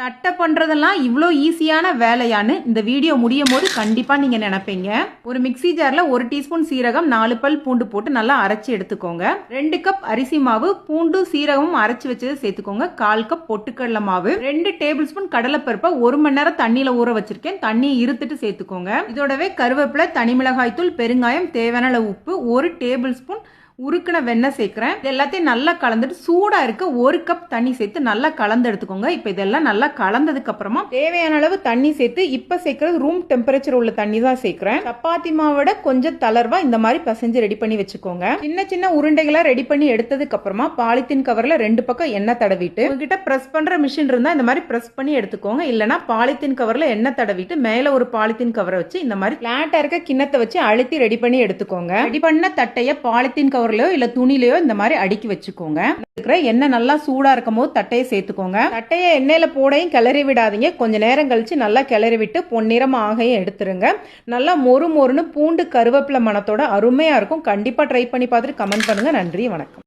தட்டை பண்ணுறதெல்லாம் இவ்வளோ ஈஸியான வேலையான்னு இந்த வீடியோ முடியும் போது கண்டிப்பாக நீங்கள் நினைப்பீங்க. ஒரு மிக்ஸி ஜாரில் ஒரு டீஸ்பூன் சீரகம் நாலு பல் பூண்டு போட்டு நல்லா அரைச்சி எடுத்துக்கோங்க. ரெண்டு கப் அரிசி மாவு பூண்டு சீரகமும் அரைச்சி வச்சதை சேர்த்துக்கோங்க. கால் கப் பொட்டுக்கடலை மாவு ரெண்டு டேபிள் ஸ்பூன் கடலைப்பருப்பை ஒரு மணி நேரம் தண்ணியில் ஊற வச்சிருக்கேன். தண்ணியை இருத்துட்டு சேர்த்துக்கோங்க. இதோடவே கருவேப்பிலை தனி மிளகாய் தூள் பெருங்காயம் தேவையான உப்பு ஒரு டேபிள் ஸ்பூன் உருக்கின வெண்ணெய் சேர்க்குறேன். இது எல்லாத்தையும் நல்லா கலந்துட்டு சூடாக இருக்க ஒரு கப் தண்ணி சேர்த்து நல்லா கலந்து எடுத்துக்கோங்க. இப்போ இதெல்லாம் நல்லா கலந்ததுக்கு அப்புறமா தேவையான அளவு தண்ணி சேர்த்து இப்போ சேர்க்கறது ரூம் டெம்பரேச்சர் உள்ள தண்ணி தான் சேர்க்குறேன். சப்பாத்தி மாவோட கொஞ்சம் தளர்வா இந்த மாதிரி பசைஞ்சு ரெடி பண்ணி வச்சுக்கோங்க. சின்ன சின்ன உருண்டைகளாக ரெடி பண்ணி எடுத்ததுக்கு அப்புறமா பாலித்தீன் கவர்ல ரெண்டு பக்கம் எண்ணெய் தடவிட்டு உங்ககிட்ட ப்ரெஸ் பண்ற மிஷின் இருந்தால் இந்த மாதிரி ப்ரெஸ் பண்ணி எடுத்துக்கோங்க. இல்லைனா பாலித்தீன் கவர்ல எண்ணெய் தடவிட்டு மேலே ஒரு பாலித்தீன் கவரை வச்சு இந்த மாதிரி ஃப்ளாட்டாக இருக்க கிண்ணத்தை வச்சு அழுத்தி ரெடி பண்ணி எடுத்துக்கோங்க. ரெடி பண்ண தட்டையை பாலித்தீன் கவர் கவர்லயோ இல்ல துணிலையோ இந்த மாதிரி அடுக்கி வச்சுக்கோங்க. இருக்கிற எண்ணெய் நல்லா சூடா இருக்கும் போது தட்டையை சேர்த்துக்கோங்க. தட்டையை எண்ணெயில போடையும் கிளறி விடாதீங்க. கொஞ்ச நேரம் கழிச்சு நல்லா கிளறி விட்டு பொன்னிறம் ஆகையும் எடுத்துருங்க. நல்லா மொறு மொறுன்னு பூண்டு கருவேப்பிலை மனத்தோட அருமையா இருக்கும். கண்டிப்பா ட்ரை பண்ணி பார்த்துட்டு கமெண்ட் பண்ணுங்க. நன்றி வணக்கம்.